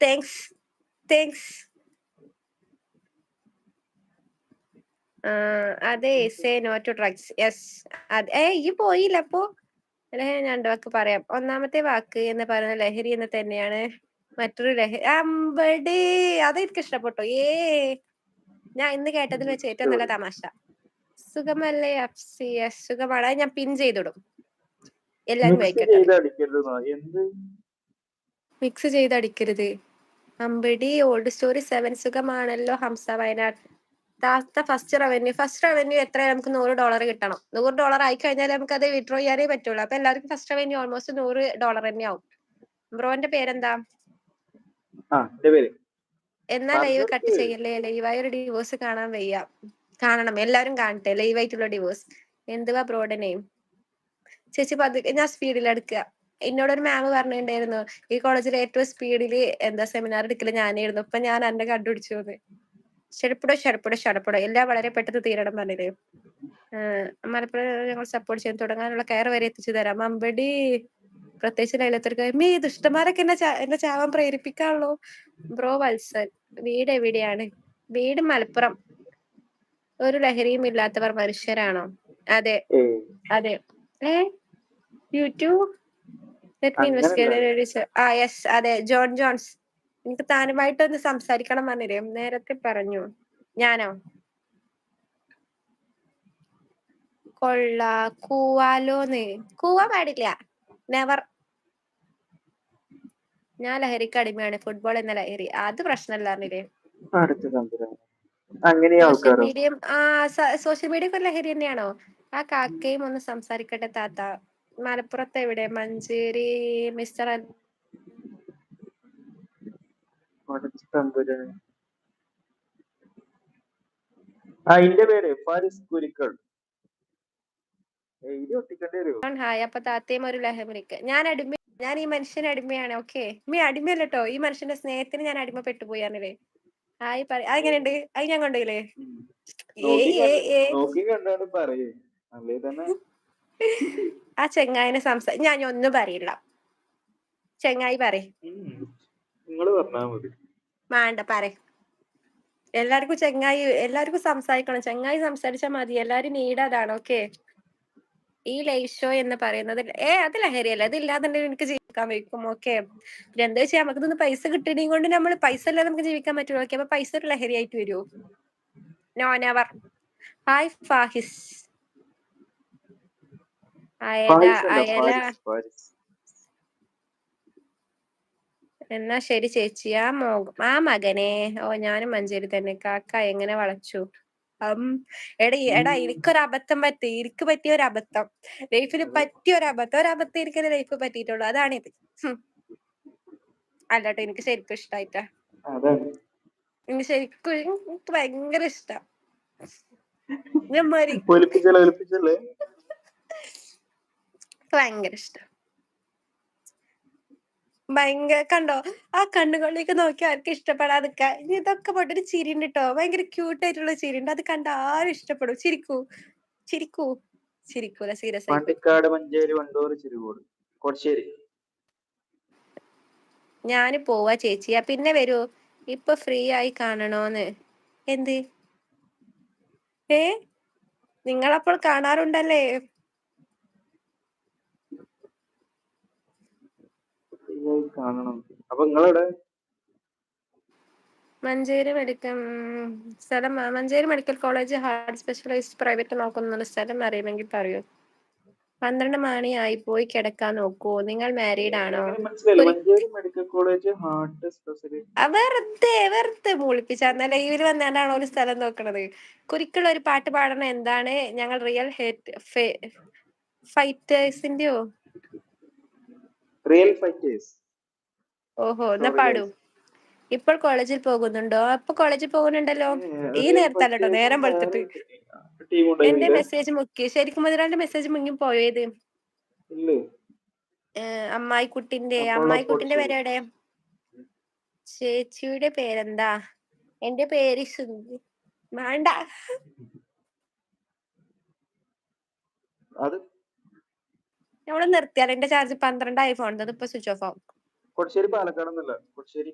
Thanks thanks അതെ say no to drugs yes അതെ ഈ പോയില്ല അപ്പോ. രണ്ട് വാക്ക് പറയാം. ഒന്നാമത്തെ വാക്ക് എന്ന് പറയുന്ന ലഹരി എന്ന് തന്നെയാണ്. മറ്റൊരു ലഹരി അമ്പടി അത് എനിക്ക് ഇഷ്ടപ്പെട്ടു. ഏ ഞാൻ ഇന്ന് കേട്ടതിൽ വെച്ച് ഏറ്റവും നല്ല തമാശ. സുഖമല്ലേ അപ്സി യെസ് സുഖമാണ്. ഞാൻ പിൻ ചെയ്തിടും. എല്ലാരും വായിക്കട്ടെ മിക്സ് ചെയ്ത് അടിക്കരുത് അമ്പടി ഓൾഡ് സ്റ്റോറി സെവൻ സുഖമാണല്ലോ ഹംസ വയനാട്. ദാത്ത ഫസ്റ്റ് റവന്യൂ ഫസ്റ്റ് റവന്യൂ എത്ര നമുക്ക് നൂറ് ഡോളർ കിട്ടണം. നൂറ് ഡോളർ ആയി കഴിഞ്ഞാൽ നമുക്ക് അത് വിഡ്രോ ചെയ്യാനേ പറ്റുള്ളൂ. അപ്പൊ എല്ലാവർക്കും ഫസ്റ്റ് റവന്യൂ ഓൾമോസ്റ്റ് നൂറ് ഡോളർ തന്നെ ആവും. ബ്രോന്റെ പേരെന്താ? എന്നാ ലൈവ് കട്ട് ചെയ്യല്ലേ? ലൈവായ ഒരു ഡിവോഴ്സ് കാണാൻ വയ്യ. കാണണം. എല്ലാവരും കാണട്ടെ. ലൈവ് ആയിട്ടുള്ള ഡിവോഴ്സ് എന്തുവാ ബ്രോഡനെയും നെയിം ചേച്ചി പതുക്കെ ഞാൻ സ്പീഡിൽ എടുക്കുക എന്നോടൊരു മാം പറഞ്ഞിട്ടുണ്ടായിരുന്നു ഈ കോളേജിൽ ഏറ്റവും സ്പീഡിൽ എന്താ സെമിനാർ എടുക്കൽ ഞാനായിരുന്നു. ഇപ്പൊ ഞാൻ എന്നെ കണ്ടുപിടിച്ചു പോന്ന് ഷെടപ്പടോ ഷെടപ്പടോ ഷെടപ്പടോ എല്ലാം വളരെ പെട്ടെന്ന് തീരണം പറഞ്ഞില്ലേ മലപ്പുറം ഞങ്ങൾ സപ്പോർട്ട് ചെയ്യാൻ തുടങ്ങാനുള്ള കെയർ വരെ എത്തിച്ചു തരാം. അമ്പടി. പ്രത്യേകിച്ച് ലൈലത്തർക്ക് മീ ദുഷ്ടന്മാരൊക്കെ എന്നെ എന്നെ ചാവാൻ പ്രേരിപ്പിക്കാണല്ലോ. ബ്രോ വത്സൻ വീട് എവിടെയാണ്? വീട് മലപ്പുറം. ഒരു ലഹരിയും ഇല്ലാത്തവർ മനുഷ്യരാണോ? അതെ അതെ. ഏ യൂട്യൂബ്? ആ യെസ് അതെ ജോൺ ജോൺസ് എനിക്ക് താനുമായിട്ടൊന്ന് സംസാരിക്കണം പറഞ്ഞില്ലേ നേരത്തെ പറഞ്ഞു. ഞാനോ? കൊള്ള കൂവാലോന്ന് കൂവാൻ പാടില്ല. നെവർ ഞാൻ ലഹരിക്ക് അടിമയാണ്. ഫുട്ബോൾ എന്ന ലഹരി. അത് പ്രശ്നമല്ല പറഞ്ഞില്ലേ? സോഷ്യൽ മീഡിയ സോഷ്യൽ മീഡിയ ലഹരി തന്നെയാണോ? ആ കാക്കയും ഒന്ന് സംസാരിക്കട്ടെ താത്ത. മലപ്പുറത്ത് എവിടെ? മഞ്ചേരി മിസ്റ്റർ ആ എന്റെ പേര് ഫാരിസ് കുരിക്കൾ ഹായ്. അപ്പൊ താത്തയും ഒരു ലഹരിക്ക് ഞാൻ അടിമ ഞാൻ ഈ മനുഷ്യന് അടിമയാണ് ഓക്കെ? മീ അടിമയല്ല കേട്ടോ ഈ മനുഷ്യന്റെ സ്നേഹത്തിന് ഞാൻ അടിമപ്പെട്ടു പോയാണല്ലേ ഹായ് പറ അതെങ്ങനെയുണ്ട് അത് ഞാൻ കൊണ്ടുപോയില്ലേ ഏ നോക്കി ഏ കണ്ട്- ഏ. പറയേ ആ ചെങ്ങായിനെ സംസാ ഞാൻ ഒന്നും പറയില്ല. ചെങ്ങായി പറ നിങ്ങൾ പറഞ്ഞാ മതി. വേണ്ട പറ എല്ലാവർക്കും ചെങ്ങായി എല്ലാവർക്കും സംസാരിക്കണം. ചെങ്ങായി സംസാരിച്ചാൽ മതി. എല്ലാരും നീഡ് അതാണ് ഓക്കെ ഈ ലൈവ് ഷോ എന്ന് പറയുന്നത് ഏ അത് ലഹരിയല്ല? അത് ഇല്ലാന്നുണ്ടെങ്കിൽ എനിക്ക് ജീവിക്കാൻ വയ്ക്കും ഓക്കെ പിന്നെ എന്താ വെച്ചാൽ നമുക്ക് ഇതൊന്ന് പൈസ കിട്ടണേം കൊണ്ട് നമ്മൾ പൈസ ഇല്ലാതെ നമുക്ക് ജീവിക്കാൻ പറ്റുള്ളൂ ഓക്കെ അപ്പൊ പൈസ ഒരു ലഹരിയായിട്ട് വരുമോ നോ നെവർ ഹായ് ഫാഹിസ്. അയല അയല എന്നാ ശരി ചേച്ചി. ആ മോ ആ മകനെ ഓ ഞാനും മഞ്ചേരി തന്നെ കാക്ക എങ്ങനെ വളച്ചു? എടാ എടാ എനിക്കൊരു അബദ്ധം പറ്റി എനിക്ക് പറ്റിയ ഒരു അബദ്ധം. ലൈഫിൽ പറ്റിയ ഒരു അബദ്ധം ഒരു അബദ്ധം എനിക്ക് ലൈഫ് പറ്റിയിട്ടുള്ളൂ. അതാണിത്. ഹും. അല്ലാട്ടോ എനിക്ക് ശരിക്കും ഇഷ്ടായിട്ടാ. അതാണ്. എനിക്ക് ശരിക്കും എനിക്ക് ഭയങ്കര ഇഷ്ടം. ഞാൻ മരി ഭയങ്കര ഇഷ്ടം. ഭയങ്കര കണ്ടോ? ആ കണ്ണുകളിലേക്ക് നോക്കി ആർക്കും ഇഷ്ടപ്പെടാതിക്ക ഇനി ഇതൊക്കെ പോട്ടൊരു ചിരി ഉണ്ട് കേട്ടോ ഭയങ്കര ക്യൂട്ട് ആയിട്ടുള്ള ചിരിണ്ട് അത് കണ്ട ആരും ഇഷ്ടപ്പെടും. ചിരിക്കൂ. ചിരിക്കൂ. ചിരിക്കൂല. സീരിയസ് ആയി പാണ്ടിക്കാട് മഞ്ചേരി വണ്ടൂർ ചിരുകോട് കൊടശ്ശേരി. ഞാൻ പോവാ ചേച്ചിയാ പിന്നെ വരൂ. ഇപ്പൊ ഫ്രീ ആയി കാണണോന്ന്. എന്ത്? ഏ? നിങ്ങളപ്പോൾ കാണാറുണ്ടല്ലേ? കാണണം. അപ്പൊ നിങ്ങളെവിടെ? മഞ്ചേരി മെഡിക്കൽ സ്ഥലം Manjeri medical college heart specialised private നോക്കുന്ന സ്ഥലം അറിയുമെങ്കിൽ പറയൂ. പന്ത്രണ്ട് മണി ആയി പോയി കിടക്കാൻ നോക്കൂ. നിങ്ങൾ മാരീഡ് ആണോ? വെറുതെ വെറുതെ മൂളിപ്പിച്ച. ഇവർ ലൈവിൽ വന്നാണ്ടാണോ ഒരു സ്ഥലം നോക്കണത്? കുരിക്കുള്ള ഒരു പാട്ട് പാടണ എന്താണ് ഞങ്ങൾ റിയൽ ഹേറ്റ് ഫൈറ്റേഴ്സിന്റെയോ? Real fighters. ഓഹോ എന്നാ പാടൂ. ഇപ്പോൾ കോളേജിൽ പോകുന്നുണ്ടോ? അപ്പൊ കോളേജിൽ പോകുന്നുണ്ടല്ലോ? ഈ നേരത്തല്ലോ നേരം വെളുത്തിട്ട്. എന്റെ മെസ്സേജ് മുക്കി. ശരിക്കും മുതലാളിന്റെ മെസ്സേജ് മുങ്ങി പോയത് അമ്മായിക്കുട്ടിന്റെ അമ്മായിക്കുട്ടിന്റെ പേര് എവിടെ ചേച്ചിയുടെ പേരെന്താ? എന്റെ പേര് വേണ്ട. അത് നമ്മൾ നിർത്തിയാൽ എന്റെ ചാർജ് പന്ത്രണ്ട് ഐഫോൺ ഇപ്പൊ സ്വിച്ച് ഓഫ് ആവും. കൊടശ്ശേരി പാലക്കാട് എന്നല്ല കൊടശ്ശേരി